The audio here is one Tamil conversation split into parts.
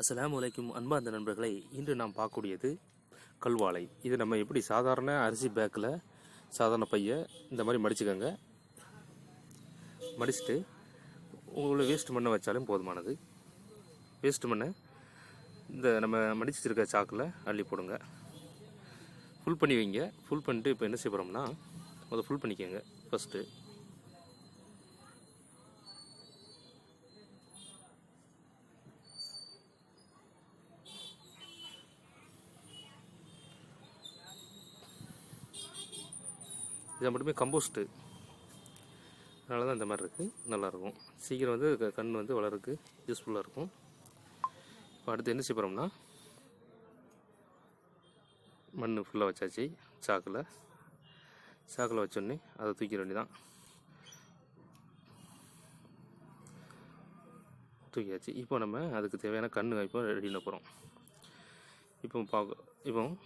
அஸ்ஸலாமு அலைக்கும் அன்பார்ந்த நண்பர்களை இன்று நாம் பார்க்கக்கூடியது கல்வாழை. இது நம்ம எப்படி சாதாரண அரிசி பேக்கில் சாதாரண பையை இந்த மாதிரி மடிச்சுக்கோங்க. மடிச்சுட்டு உங்களை வேஸ்ட் மண்ணை வச்சாலும் போதுமானது. வேஸ்ட் மண்ணை இந்த நம்ம மடிச்சு வச்சுருக்க சாக்கில் அள்ளி போடுங்க. ஃபுல் பண்ணி வைங்க. ஃபுல் பண்ணிட்டு இப்போ என்ன செய்ய போகிறோம்னா முதல் ஃபுல் பண்ணிக்கோங்க. ஃபஸ்ட்டு இதை மட்டுமே கம்போஸ்ட்டு. அதனால தான் இந்த மாதிரி இருக்குது நல்லாயிருக்கும். சீக்கிரம் வந்து க- கண் வந்து வளருக்கு யூஸ்ஃபுல்லாக இருக்கும். இப்போ அடுத்து என்ன செய்ய போகிறோம்னா மண் ஃபுல்லாக வச்சாச்சு. சாக்கில். சாக்கில் வச்சோடனே அதை தூக்கிட வேண்டியதான் தூக்கியாச்சு. இப்போ நம்ம அதுக்கு தேவையான கண் இப்போ ரெடி பண்ண போகிறோம் இப்போ பார்க்க இப்போ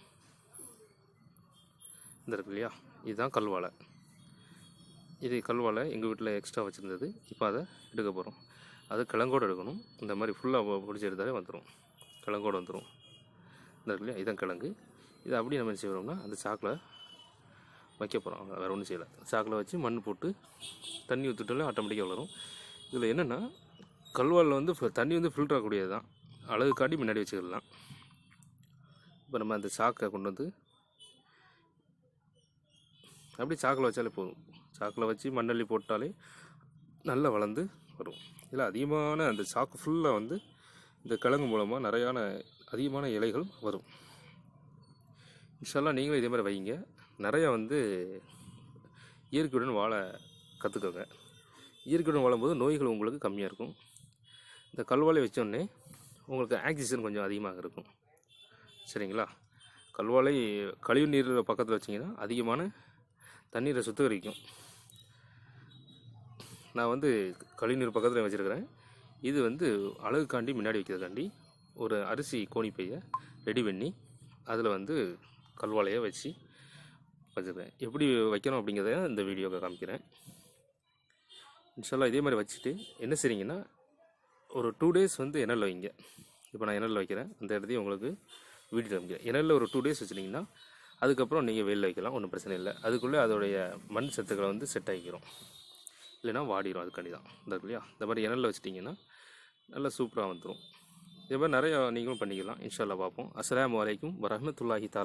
இந்த இருக்கு இல்லையா இதுதான் கல்வாழை. இது கல்வாழை எங்கள் வீட்டில் எக்ஸ்ட்ரா வச்சுருந்தது. இப்போ அதை எடுக்க போகிறோம் அது கிழங்கோடு எடுக்கணும். இந்த மாதிரி ஃபுல்லாக பிடிச்சி எடுத்தாலே வந்துடும் கிழங்கோடு வந்துடும் இந்த இருக்கு இல்லையா இதுதான் கிழங்கு. இதை அப்படியே நம்ம என்ன செய்கிறோம்னா அந்த சாக்கில் வைக்க போகிறோம் வேறு ஒன்றும் செய்யலை. சாக்கில் வச்சு மண் போட்டு தண்ணி ஊற்றிட்டாலே ஆட்டோமேட்டிக்காக வளரும். இதில் என்னென்னா கல்வாழில் வந்து தண்ணி வந்து ஃபில்டர் ஆகக்கூடியது தான் அழகுக்காண்டி முன்னாடி வச்சுக்கலாம். இப்போ நம்ம அந்த சாக்கை கொண்டு வந்து அப்படி சாக்கில் வச்சாலே போதும். சாக்கில் வச்சு மண்ணள்ளி போட்டாலே நல்லா வளர்ந்து வரும். இதில் அதிகமான அந்த சாக்கு ஃபுல்லாக வந்து இந்த கிழங்கு மூலமாக நிறையான அதிகமான இலைகள் வரும். இன்ஷால்லாம் நீங்களும் இதே மாதிரி வைங்க. நிறையா வந்து இயற்கையுடன் வாழ கற்றுக்கோங்க இயற்கையுடன் வாழும்போது நோய்கள் உங்களுக்கு கம்மியாக இருக்கும். இந்த கல்வாழை வச்சோடனே உங்களுக்கு ஆக்சிஜன் கொஞ்சம் அதிகமாக இருக்கும். சரிங்களா? கல்வாழை கழிவு நீர் பக்கத்தில் வச்சிங்கன்னா அதிகமான தண்ணீரை சுத்திகரிக்கும். நான் வந்து கழிவுநீர் பக்கத்தில் வச்சுருக்கிறேன். இது வந்து அழகுக்காண்டி முன்னாடி வைக்கிறதுக்காண்டி ஒரு அரிசி கோணிப்பையை ரெடி பண்ணி அதில் வந்து கல்வாழையை வச்சு வச்சுருக்கேன். எப்படி வைக்கணும் அப்படிங்கிறத இந்த வீடியோவை காமிக்கிறேன். இன்ஷால்லாம் இதே மாதிரி வச்சுட்டு என்ன செய்றீங்கன்னா ஒரு டூ டேஸ் வந்து எண்ணெயில் வைங்க. இப்போ நான் எண்ணெயில் வைக்கிறேன். அந்த இடத்தையும் உங்களுக்கு வீடியோ காமிக்கிறேன். எண்ணெயில் ஒரு டூ டேஸ் வச்சுட்டிங்கன்னா அதுக்கப்புறம் நீங்கள் வெயிலில் வைக்கலாம் ஒன்றும் பிரச்சனை இல்லை. அதுக்குள்ளே அதோடைய மண் சத்துக்களை வந்து செட் ஆகிக்கிறோம் இல்லைன்னா வாடிடும் அதுக்காண்டி தான் இந்த இல்லையா இந்த மாதிரி எண்ணெயில் வச்சிட்டிங்கன்னா நல்லா சூப்பராக வந்துடும் இதே மாதிரி நிறையா நீங்களும் பண்ணிக்கலாம். இன்ஷால்லா பார்ப்போம். அஸ்லாம் வரைக்கும் வரமத்துல்லாஹி தாலா